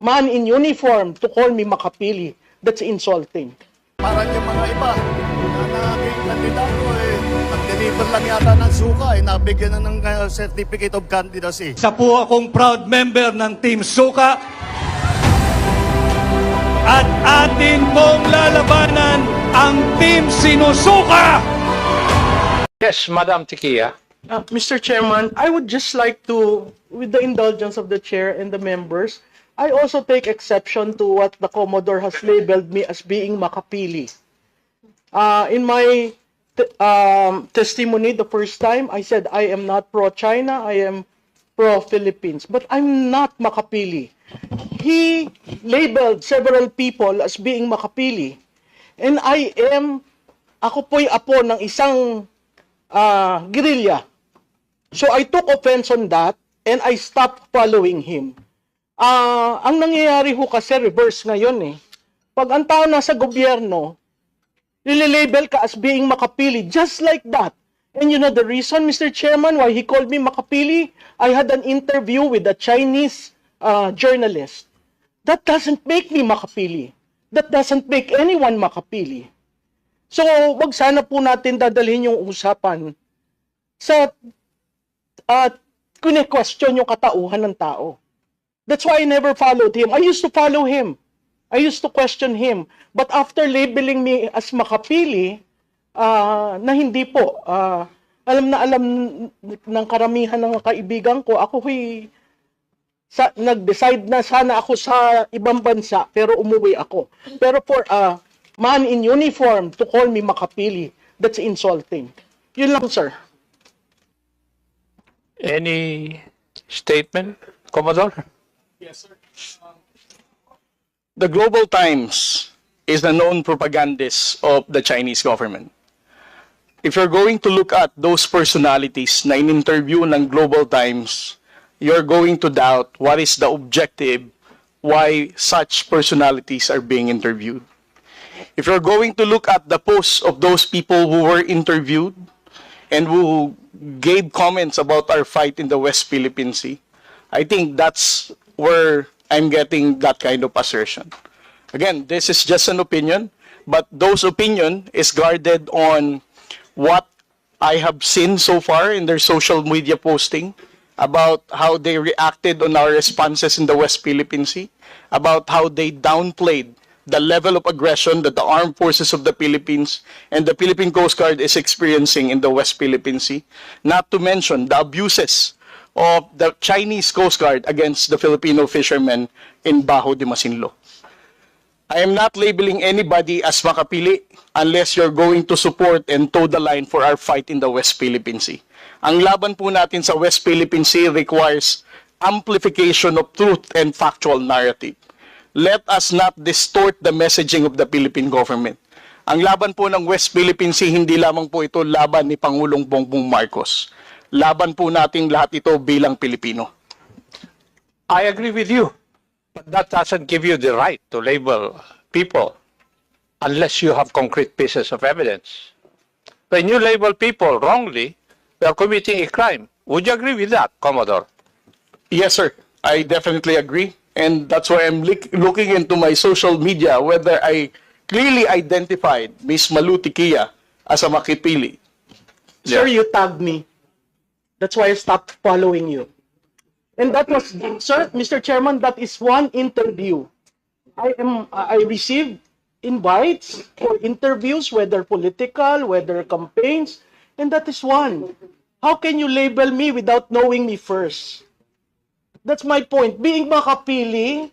man in uniform to call me Makapili. That's insulting. Parang yung mga iba na naging kandidato eh, nag-deliver lang yata ng suka eh, nabigyan na ng uh, certificate of candidacy. Isa po akong proud member ng Team Suka. At atin pong lalabanan ang Team Sinusuka! Yes, Madam Tikia. Uh, Mr. Chairman, I would just like to, with the indulgence of the chair and the members, I also take exception to what the Commodore has labeled me as being Makapili. Uh, in my um, testimony the first time, I said I am not pro-China, I am pro-Philippines. But I'm not Makapili. He labeled several people as being Makapili. And I am, ako po'y apo ng isang uh, guerrilla. So I took offense on that and I stopped following him. Ah, ang nangyayari ho kasi reverse ngayon eh. Pag ang tao nasa gobyerno, nililabel ka as being makapili, just like that. And you know the reason, Mr. Chairman, why he called me makapili? I had an interview with a Chinese uh, journalist. That doesn't make me makapili. That doesn't make anyone makapili. So, wag sana po natin dadalhin yung usapan sa at kine-question yung katauhan ng tao. That's why I never followed him. I used to follow him. I used to question him. But after labeling me as makapili, ah, na hindi po, ah, alam na alam ng karamihan ng kaibigan ko, ako huy sa, nag-decide na sana ako sa ibang bansa, pero umuwi ako. Pero for a man in uniform to call me makapili, that's insulting. Yun lang, sir. Any statement, Commodore? Um, the Global Times is the known propagandist of the Chinese government. If you're going to look at those personalities na in-interview ng Global Times, you're going to doubt what is the objective why such personalities are being interviewed. If you're going to look at the posts of those people who were interviewed and who gave comments about our fight in the West Philippine Sea, I think that's where I'm getting that kind of assertion. Again, this is just an opinion, but those opinion is guarded on what I have seen so far in their social media posting about how they reacted on our responses in the West Philippine Sea, about how they downplayed the level of aggression that the armed forces of the Philippines and the Philippine Coast Guard is experiencing in the West Philippine Sea, not to mention the abuses of the Chinese Coast Guard against the Filipino fishermen in Bajo de Masinloc. I am not labeling anybody as makapili unless you're going to support and toe the line for our fight in the West Philippine Sea. Ang laban po natin sa West Philippine Sea requires amplification of truth and factual narrative. Let us not distort the messaging of the Philippine government. Ang laban po ng West Philippine Sea, hindi lamang po ito laban ni Pangulong Bongbong Marcos. Laban po nating lahat ito bilang Pilipino. I agree with you, but that doesn't give you the right to label people unless you have concrete pieces of evidence. When you label people wrongly, they are committing a crime. Would you agree with that, Commodore? Yes, sir. I definitely agree. And that's why I'm looking into my social media whether I clearly identified Miss Maluti Kia as a makipili. Sir, you tagged me. That's why I stopped following you. And that was, sir, Mr. Chairman, that is one interview. I am, I received invites for interviews, whether political, whether campaigns, and that is one. How can you label me without knowing me first? That's my point. Being makapili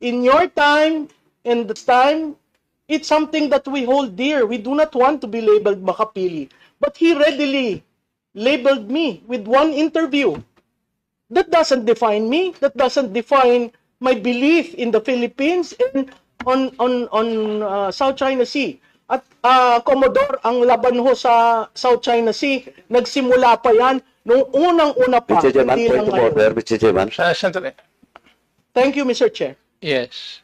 in your time and the time, it's something that we hold dear. We do not want to be labeled makapili. But he readily labeled me with one interview. That doesn't define me. That doesn't define my belief in the Philippines and on on on uh, South China Sea. At uh, Commodore, ang laban ho sa South China Sea, nagsimula pa yan nung unang-una pa. Mr. Chairman, point of order, Mr. Chairman. Uh, Senator- Thank you, Mr. Chair. Yes.